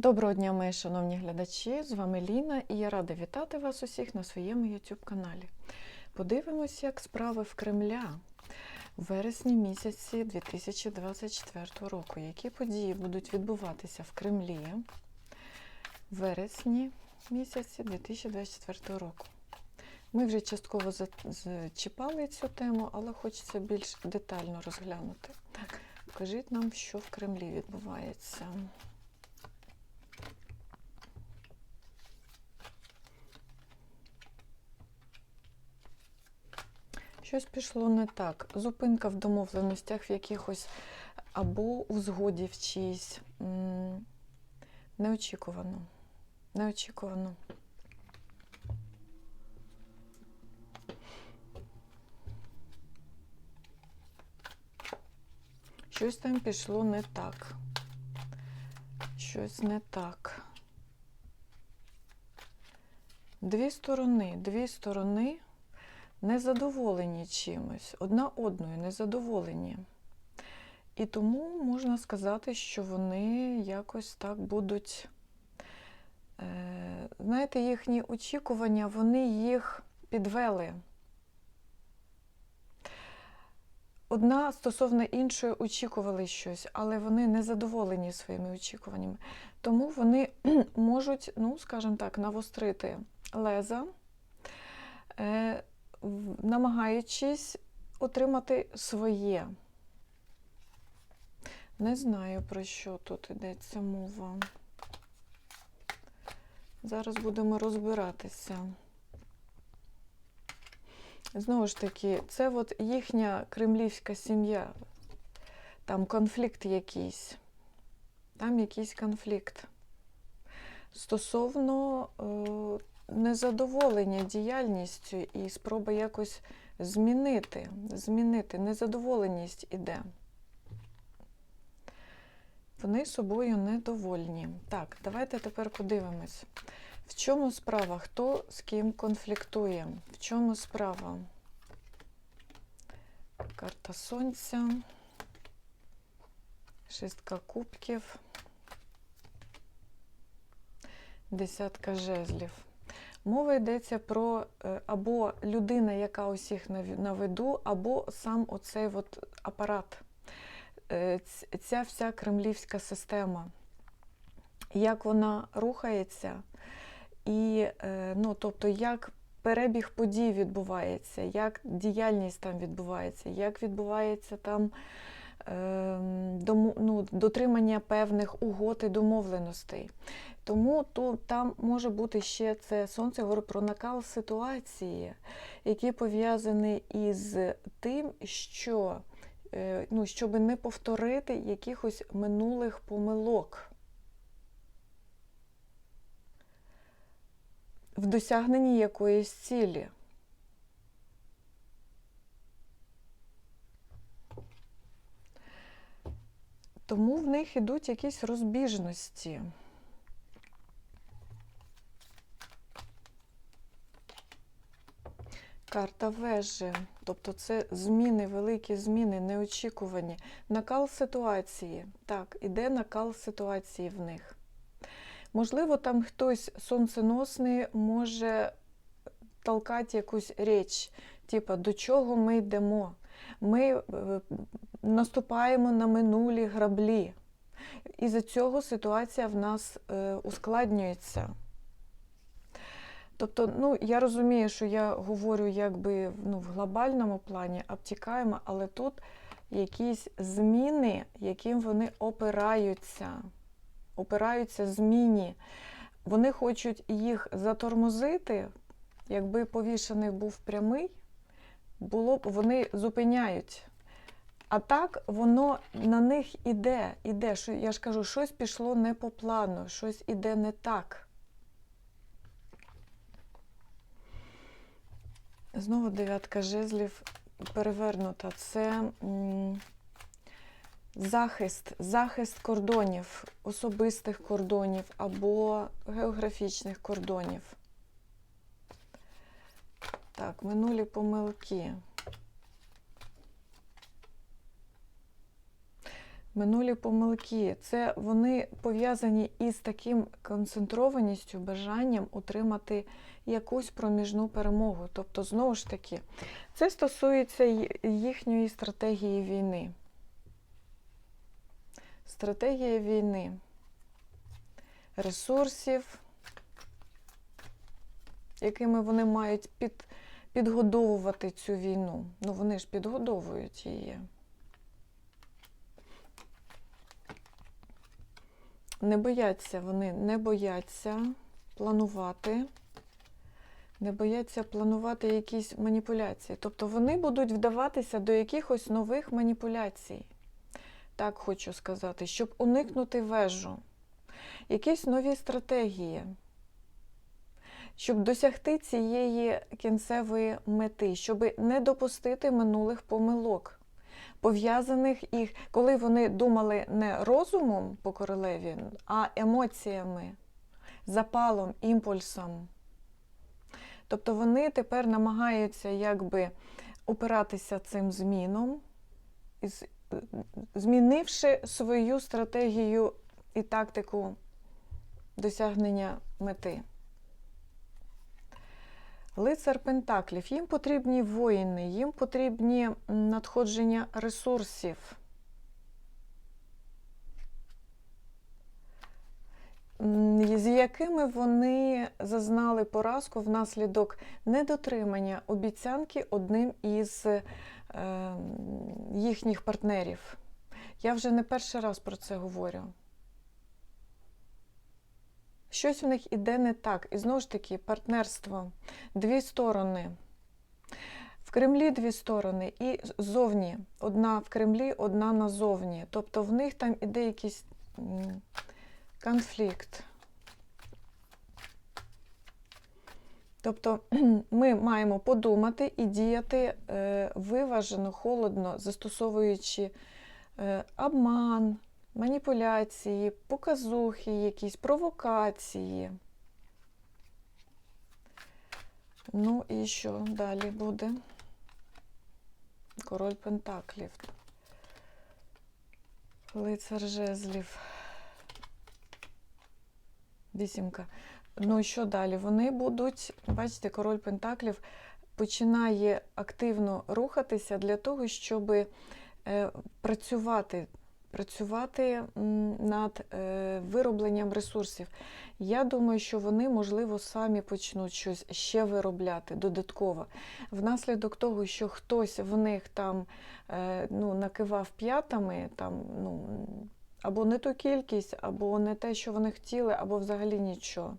Доброго дня, мої шановні глядачі! З вами Ліна і я рада вітати вас усіх на своєму YouTube каналі. Подивимось, як справи в Кремля в вересні місяці 2024 року. Які події будуть відбуватися в Кремлі в вересні місяці 2024 року. Ми вже частково за- зачіпали цю тему, але хочеться більш детально розглянути. Так, покажіть нам, що в Кремлі відбувається. Щось пішло не так. Зупинка в домовленостях в якихось або у згоді в чиїсь. М, Неочікувано. Неочікувано. Щось там пішло не так. Щось не так. Дві сторони, дві сторони незадоволені чимось, одна одною незадоволені. І тому можна сказати, що вони якось так будуть, е, знаєте, їхні очікування, вони їх підвели. Одна стосовно іншої очікували щось, але вони не задоволені своїми очікуваннями. Тому вони можуть, ну, скажімо так, навострити леза, е, намагаючись отримати своє. Не знаю, про що тут йдеться мова. Зараз будемо розбиратися. Знову ж таки, це от їхня кремлівська сім'я. Там конфлікт якийсь. Там якийсь конфлікт. Стосовно е, незадоволення діяльністю і спроба якось змінити, змінити, незадоволеність іде. Вони собою недовольні. Так, давайте тепер подивимось. В чому справа? Хто з ким конфліктує? В чому справа? Карта Сонця, шістка кубків, десятка жезлів. Мова йдеться про е, або людина, яка усіх на виду, або сам оцей от апарат, Е, ця вся кремлівська система. Як вона рухається, і е, ну, тобто, як перебіг подій відбувається, як діяльність там відбувається, як відбувається там ну, дотримання певних угод і домовленостей. Тому то, там може бути ще це сонце говорить про накал ситуації, який пов'язаний із тим, що е, ну, щоб не повторити якихось минулих помилок. В досягненні якоїсь цілі. Тому в них ідуть якісь розбіжності. Карта вежі, тобто це зміни, великі зміни, неочікувані. Накал ситуації. Так, іде накал ситуації в них. Можливо, там хтось сонценосний може толкати якусь річ, типа до чого ми йдемо. Ми е, наступаємо на минулі граблі. І за цього ситуація в нас е, ускладнюється. Тобто, ну, я розумію, що я говорю якби ну, в глобальному плані, обтікаємо, але тут якісь зміни, яким вони опираються, опираються зміні. Вони хочуть їх затормозити, якби повішений був прямий, було б вони зупиняють. А так воно на них іде, іде. Я ж кажу, щось пішло не по плану, щось іде не так. Знову дев'ятка жезлів перевернута. Це захист, захист кордонів, особистих кордонів або географічних кордонів. Так, минулі помилки. Минулі помилки. Це вони пов'язані із таким концентрованістю, бажанням отримати якусь проміжну перемогу. Тобто, знову ж таки, це стосується їхньої стратегії війни. Стратегія війни, ресурсів, якими вони мають під, підгодовувати цю війну. Ну, вони ж підгодовують її. Не бояться вони, не бояться планувати, не бояться планувати якісь маніпуляції. Тобто вони будуть вдаватися до якихось нових маніпуляцій. Так хочу сказати, щоб уникнути вежу, якісь нові стратегії, щоб досягти цієї кінцевої мети, щоб не допустити минулих помилок пов'язаних їх, коли вони думали не розумом по королеві, а емоціями, запалом, імпульсом. Тобто вони тепер намагаються якби опиратися цим зміном, змінивши свою стратегію і тактику досягнення мети. Лицар Пентаклів. Їм потрібні воїни, їм потрібні надходження ресурсів. З якими вони зазнали поразку внаслідок недотримання обіцянки одним із е, їхніх партнерів. Я вже не перший раз про це говорю. Щось в них іде не так. І знову ж таки, партнерство, дві сторони. В Кремлі дві сторони, і ззовні. Одна в Кремлі, одна назовні. Тобто в них там іде якийсь конфлікт. Тобто ми маємо подумати і діяти е, виважено, холодно, застосовуючи е, обман, маніпуляції, показухи, якісь провокації. Ну і що далі буде? Король Пентаклів. Лицар жезлів. Вісімка. Ну і що далі? Вони будуть, бачите, король Пентаклів починає активно рухатися для того, щоб е, працювати, працювати над е, виробленням ресурсів. Я думаю, що вони, можливо, самі почнуть щось ще виробляти додатково. Внаслідок того, що хтось в них там е, ну, накивав п'ятами, там, ну, або не ту кількість, або не те, що вони хотіли, або взагалі нічого.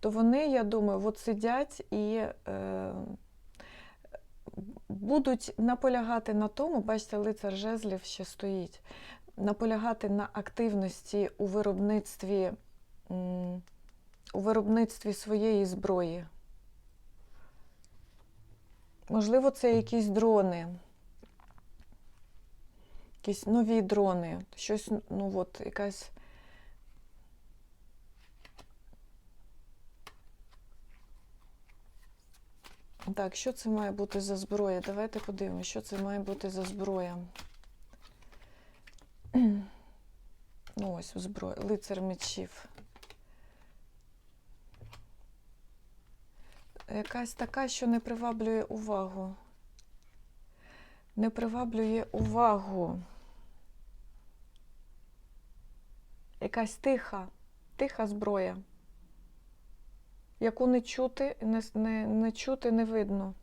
То вони, я думаю, от сидять і е, будуть наполягати на тому, бачите, лицар жезлів ще стоїть, наполягати на активності у виробництві, у виробництві своєї зброї. Можливо, це якісь дрони, якісь нові дрони, щось, ну от, якась. Так, що це має бути за зброя? Давайте подивимося, що це має бути за зброя. Ну, ось зброя. Лицар мечів. Якась така, що не приваблює увагу. Не приваблює увагу. Якась тиха, тиха зброя яку не чути, не, не, не чути, не видно.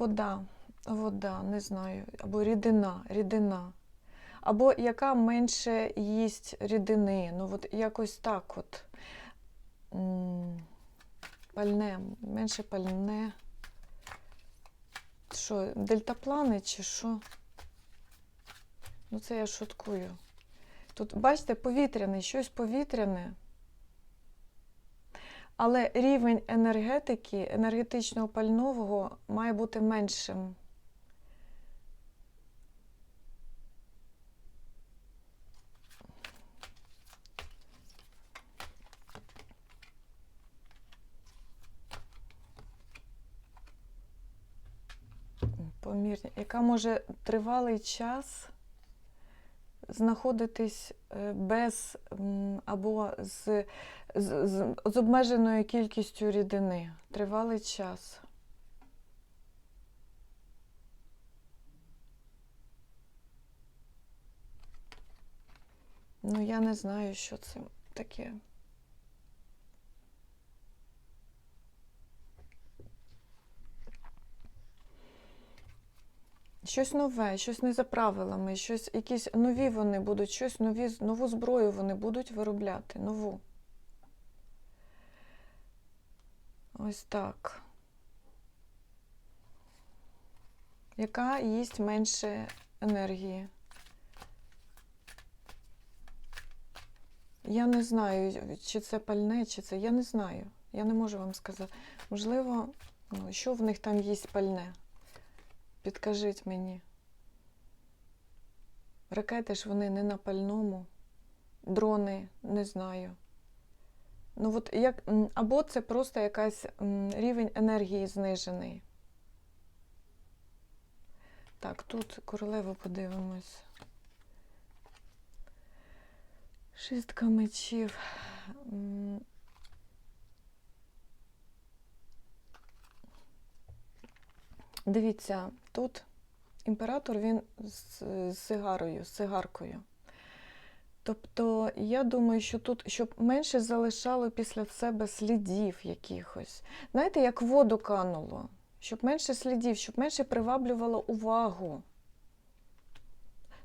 Вода, вода, не знаю, або рідина, рідина. Або яка менше їсть рідини. Ну, от якось так от. Пальне, менше пальне. Що, дельтаплани чи що? Ну, це я шуткую. Тут, бачите, повітряне, щось повітряне. Але рівень енергетики, енергетичного пального має бути меншим. помірні, яка може тривалий час знаходитись е, без або з, з, з, з обмеженою кількістю рідини. Тривалий час. Ну, я не знаю, що це таке. Щось нове, щось не за правилами, щось, якісь нові вони будуть, щось нові, нову зброю вони будуть виробляти, нову. Ось так. Яка їсть менше енергії? Я не знаю, чи це пальне, чи це. Я не знаю. Я не можу вам сказати. Можливо, ну, що в них там їсть пальне? Підкажіть мені. Ракети ж вони не на пальному, дрони не знаю. Ну, от як, або це просто якась рівень енергії знижений. Так, тут королеву подивимось. Шістка мечів. Дивіться, тут імператор він з, сигарою, з сигаркою. Тобто, я думаю, що тут, щоб менше залишало після себе слідів якихось. Знаєте, як воду кануло, щоб менше слідів, щоб менше приваблювало увагу.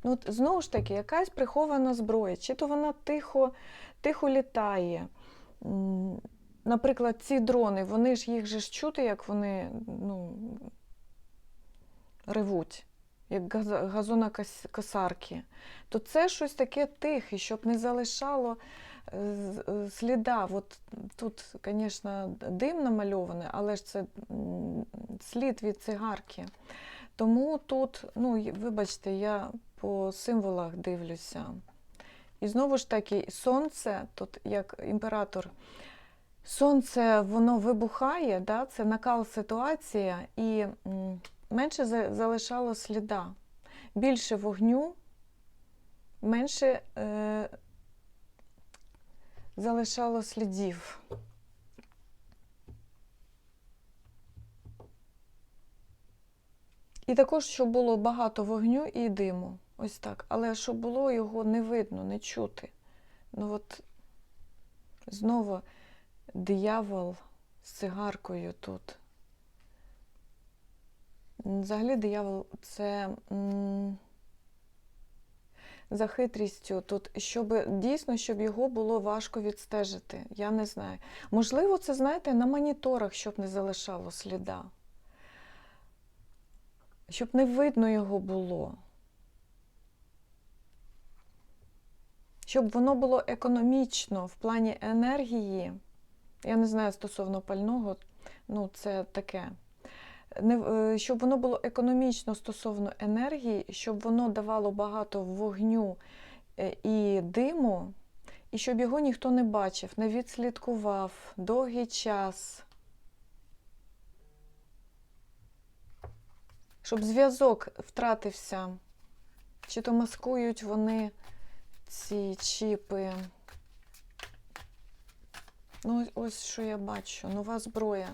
Ну, от, знову ж таки, якась прихована зброя, чи то вона тихо, тихо літає. Наприклад, ці дрони, вони ж їх же ж чути, як вони ну, ревуть, як газ- газонокосарки, то це щось таке тихе, щоб не залишало е, е, сліда. От тут, звісно, дим намальований, але ж це слід від цигарки. Тому тут, ну, вибачте, я по символах дивлюся. І знову ж таки, сонце, тут як імператор, сонце воно вибухає, да? це накал ситуація, і менше залишало сліда. Більше вогню, менше е, залишало слідів. І також, щоб було багато вогню і диму. Ось так. Але щоб було його не видно, не чути. Ну от знову диявол з цигаркою тут. Взагалі диявол це за хитрістю тут, щоб дійсно, щоб його було важко відстежити. Я не знаю. Можливо, це, знаєте, на моніторах, щоб не залишало сліда. Щоб не видно його було. Щоб воно було економічно в плані енергії. Я не знаю стосовно пального, ну це таке. Е, щоб воно було економічно стосовно енергії, щоб воно давало багато вогню е, і диму, і щоб його ніхто не бачив, не відслідкував довгий час. Щоб зв'язок втратився. Чи то маскують вони ці чіпи. Ну, ось що я бачу. Нова зброя.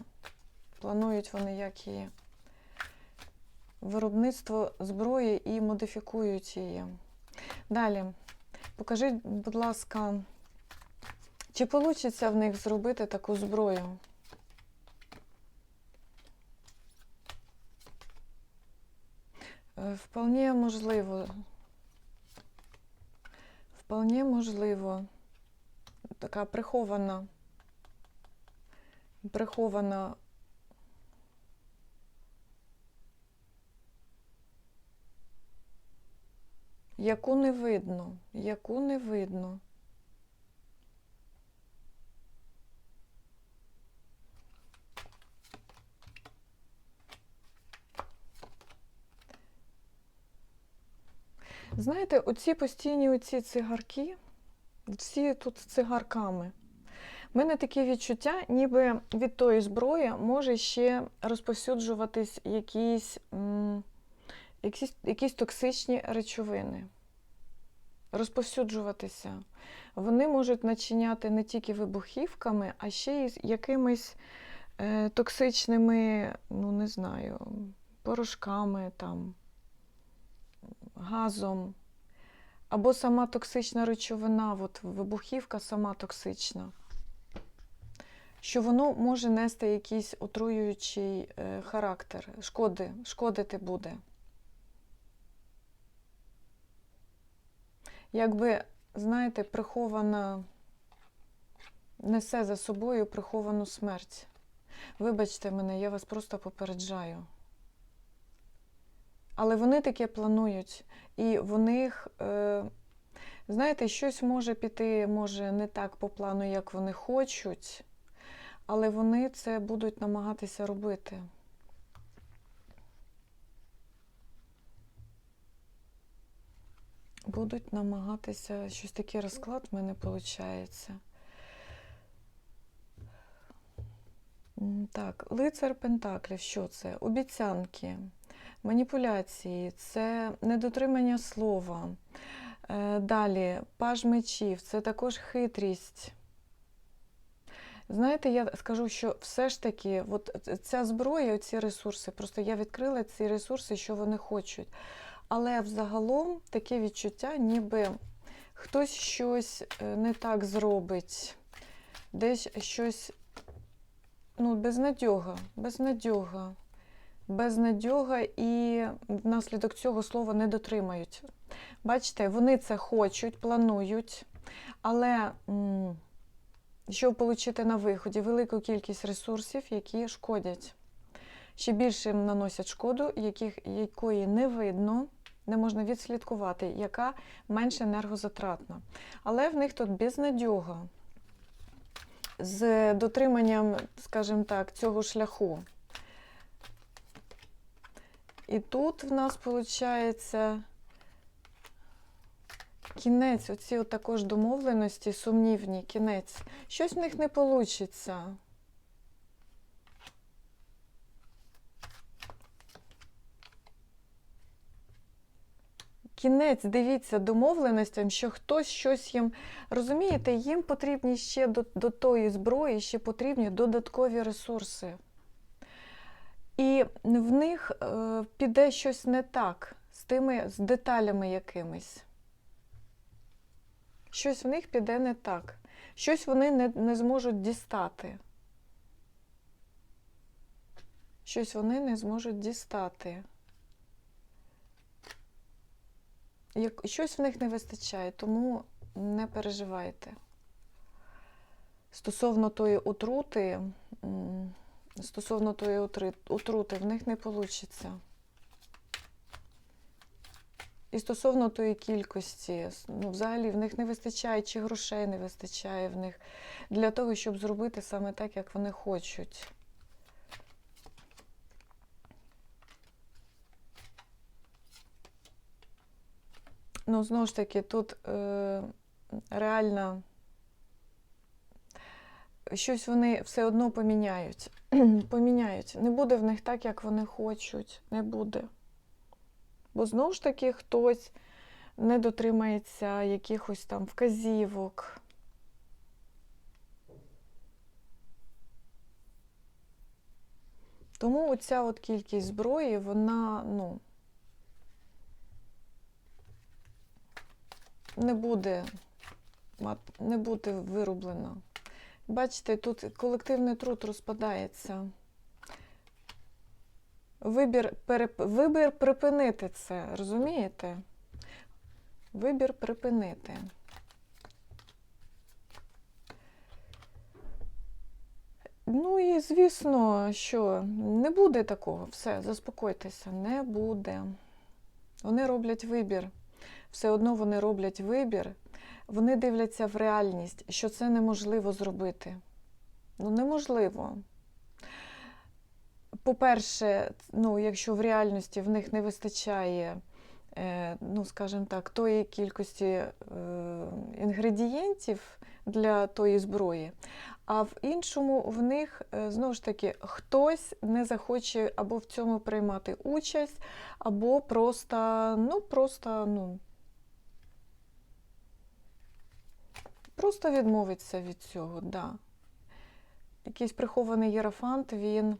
Планують вони як її. Виробництво зброї і модифікують її. Далі. Покажіть, будь ласка, чи вийде в них зробити таку зброю? Е, Вполне можливо. Вполне можливо. Така прихована. Прихована. Яку не видно, яку не видно. Знаєте, оці постійні оці цигарки, всі тут з цигарками. У мене таке відчуття, ніби від тої зброї може ще розповсюджуватись якийсь якісь, якісь токсичні речовини, розповсюджуватися. Вони можуть начиняти не тільки вибухівками, а ще й якимись е, токсичними, ну не знаю, порошками, там, газом. Або сама токсична речовина, от вибухівка сама токсична. Що воно може нести якийсь отруюючий е, характер, шкоди, шкодити буде. Якби, знаєте, прихована, несе за собою приховану смерть. Вибачте мене, я вас просто попереджаю. Але вони таке планують, і в них, е, знаєте, щось може піти, може не так по плану, як вони хочуть, але вони це будуть намагатися робити. Будуть намагатися щось такий розклад в мене виходить. Так, лицар Пентаклів, що це? Обіцянки, маніпуляції, це недотримання слова. Е, Далі, паж мечів, це також хитрість. Знаєте, я скажу, що все ж таки, от ця зброя, ці ресурси, просто я відкрила ці ресурси, що вони хочуть. Але взагалом таке відчуття, ніби хтось щось е, не так зробить, десь щось ну, безнадьога, безнадьога, безнадьога і внаслідок цього слова не дотримають. Бачите, вони це хочуть, планують, але щоб отримати на виході велику кількість ресурсів, які шкодять. Ще більше їм наносять шкоду, яких, якої не видно, не можна відслідкувати, яка менш енергозатратна. Але в них тут безнадьога з дотриманням, скажімо так, цього шляху. І тут в нас виходить кінець, оці також домовленості, сумнівні, кінець. Щось в них не вийде. Кінець, дивіться, домовленостям, що хтось щось їм. Розумієте, їм потрібні ще до, до тої зброї, ще потрібні додаткові ресурси. І в них е, піде щось не так з тими з деталями якимись. Щось в них піде не так. Щось вони не, не зможуть дістати. Щось вони не зможуть дістати. Як, щось в них не вистачає, тому не переживайте. Стосовно тої отрути, стосовно тої отрути, в них не вийде. І стосовно тої кількості, ну, взагалі в них не вистачає, чи грошей не вистачає в них для того, щоб зробити саме так, як вони хочуть. Ну, знову ж таки, тут е, реально щось вони все одно поміняють. поміняють. Не буде в них так, як вони хочуть. Не буде. Бо знову ж таки хтось не дотримається якихось там вказівок. Тому оця от кількість зброї, вона, ну, не буде, не буде вирублена. Бачите, тут колективний труд розпадається. Вибір, переп... Вибір припинити це, розумієте? Вибір припинити. Ну і звісно, що не буде такого. Все, заспокойтеся, не буде. Вони роблять вибір. Все одно вони роблять вибір. Вони дивляться в реальність, що це неможливо зробити. Ну, неможливо. По-перше, ну, якщо в реальності в них не вистачає, е, ну, скажімо так, тої кількості е, інгредієнтів для тої зброї. А в іншому в них е, знову ж таки хтось не захоче або в цьому приймати участь, або просто, ну, просто, ну, просто відмовиться від цього, да. Якийсь прихований єрофант, він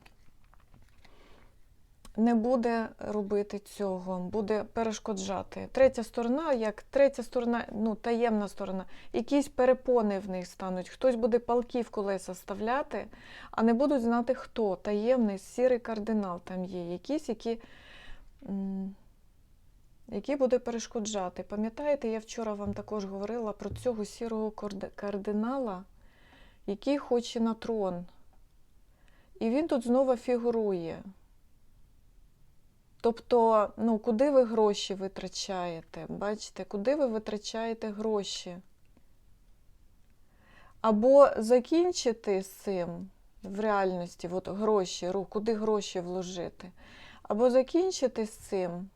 не буде робити цього, буде перешкоджати. Третя сторона, як третя сторона, ну, таємна сторона, якісь перепони в них стануть. Хтось буде палки в колеса ставляти, а не будуть знати хто. Таємний сірий кардинал там є, якийсь, які, який буде перешкоджати. Пам'ятаєте, я вчора вам також говорила про цього сірого кардинала, який хоче на трон. І він тут знову фігурує. Тобто, ну, куди ви гроші витрачаєте? Бачите, куди ви витрачаєте гроші? Або закінчити з цим в реальності, от гроші, куди гроші вложити, або закінчити з цим.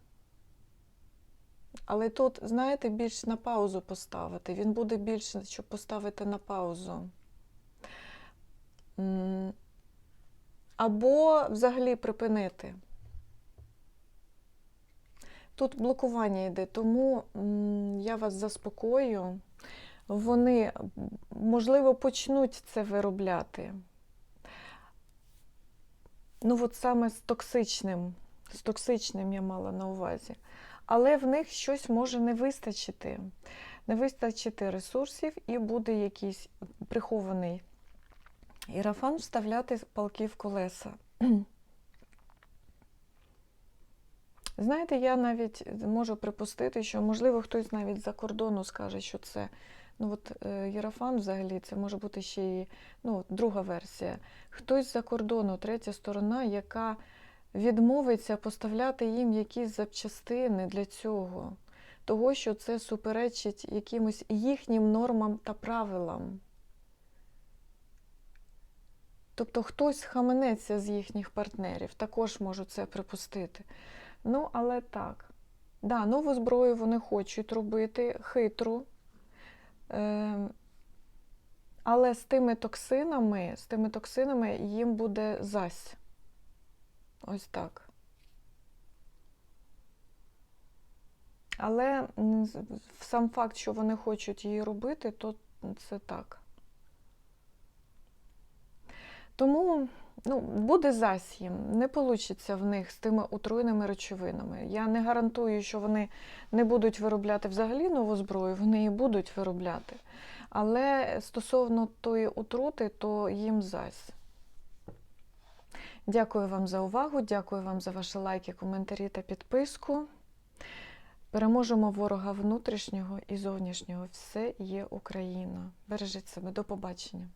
Але тут, знаєте, більш на паузу поставити. Він буде більше, щоб поставити на паузу. Або взагалі припинити. Тут блокування йде, тому я вас заспокою. Вони, можливо, почнуть це виробляти. Ну, от саме з токсичним, з токсичним я мала на увазі. Але в них щось може не вистачити. Не вистачити ресурсів, і буде якийсь прихований ірафан вставляти палки в колеса. Знаєте, я навіть можу припустити, що, можливо, хтось навіть за кордону скаже, що це ну от е, Єрофан взагалі це може бути ще й ну, друга версія. Хтось за кордону, третя сторона, яка відмовиться поставляти їм якісь запчастини для цього, того, що це суперечить якимось їхнім нормам та правилам. Тобто хтось хаменеться з їхніх партнерів, також можу це припустити. Ну, але так. Да, нову зброю вони хочуть робити, хитру. Е, але з тими токсинами, з тими токсинами їм буде зась. Ось так. Але сам факт, що вони хочуть її робити, то це так. Тому ну, буде зась їм, не вийде в них з тими отруйними речовинами. Я не гарантую, що вони не будуть виробляти взагалі нову зброю, вони її будуть виробляти. Але стосовно тої отрути, то їм зась. Дякую вам за увагу, дякую вам за ваші лайки, коментарі та підписку. Переможемо ворога внутрішнього і зовнішнього. Все є Україна. Бережіть себе. До побачення.